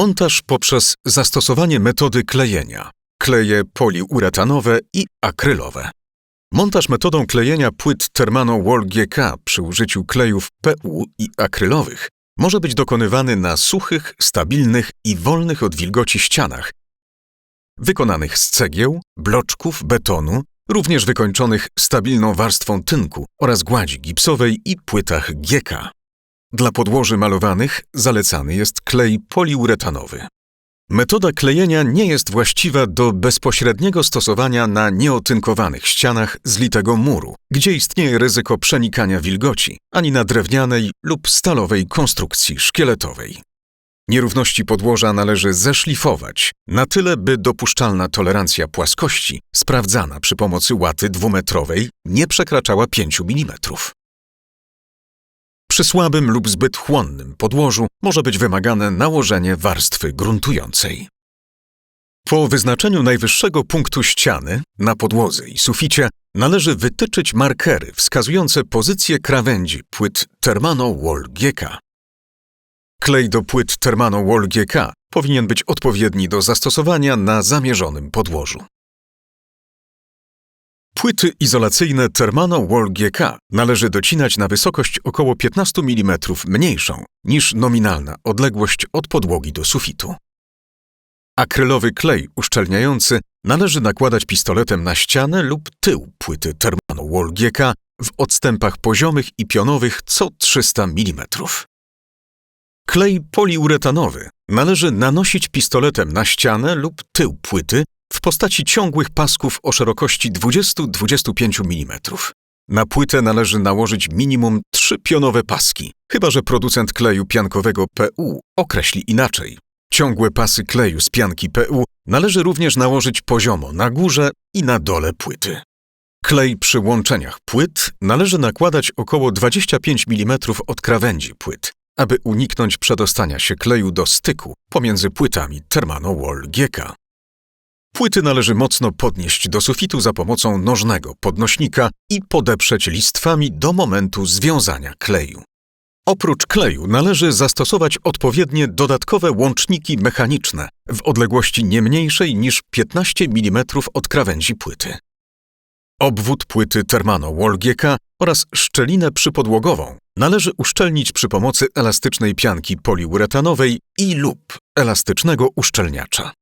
Montaż poprzez zastosowanie metody klejenia. Kleje poliuretanowe i akrylowe. Montaż metodą klejenia płyt Thermano Wall GK przy użyciu klejów PU i akrylowych może być dokonywany na suchych, stabilnych i wolnych od wilgoci ścianach, wykonanych z cegieł, bloczków, betonu, również wykończonych stabilną warstwą tynku oraz gładzi gipsowej i płytach GK. Dla podłoży malowanych zalecany jest klej poliuretanowy. Metoda klejenia nie jest właściwa do bezpośredniego stosowania na nieotynkowanych ścianach zlitego muru, gdzie istnieje ryzyko przenikania wilgoci, ani na drewnianej lub stalowej konstrukcji szkieletowej. Nierówności podłoża należy zeszlifować na tyle, by dopuszczalna tolerancja płaskości, sprawdzana przy pomocy łaty dwumetrowej, nie przekraczała 5 mm. Przy słabym lub zbyt chłonnym podłożu może być wymagane nałożenie warstwy gruntującej. Po wyznaczeniu najwyższego punktu ściany na podłodze i suficie należy wytyczyć markery wskazujące pozycję krawędzi płyt Thermano Wall GK. Klej do płyt Thermano Wall GK powinien być odpowiedni do zastosowania na zamierzonym podłożu. Płyty izolacyjne Thermano Wall GK należy docinać na wysokość około 15 mm mniejszą niż nominalna odległość od podłogi do sufitu. Akrylowy klej uszczelniający należy nakładać pistoletem na ścianę lub tył płyty Thermano Wall GK w odstępach poziomych i pionowych co 300 mm. Klej poliuretanowy należy nanosić pistoletem na ścianę lub tył płyty w postaci ciągłych pasków o szerokości 20-25 mm. Na płytę należy nałożyć minimum trzy pionowe paski, chyba że producent kleju piankowego PU określi inaczej. Ciągłe pasy kleju z pianki PU należy również nałożyć poziomo na górze i na dole płyty. Klej przy łączeniach płyt należy nakładać około 25 mm od krawędzi płyt, aby uniknąć przedostania się kleju do styku pomiędzy płytami Thermano Wall GK. Płyty należy mocno podnieść do sufitu za pomocą nożnego podnośnika i podeprzeć listwami do momentu związania kleju. Oprócz kleju należy zastosować odpowiednie dodatkowe łączniki mechaniczne w odległości nie mniejszej niż 15 mm od krawędzi płyty. Obwód płyty GK oraz szczelinę przypodłogową należy uszczelnić przy pomocy elastycznej pianki poliuretanowej i lub elastycznego uszczelniacza.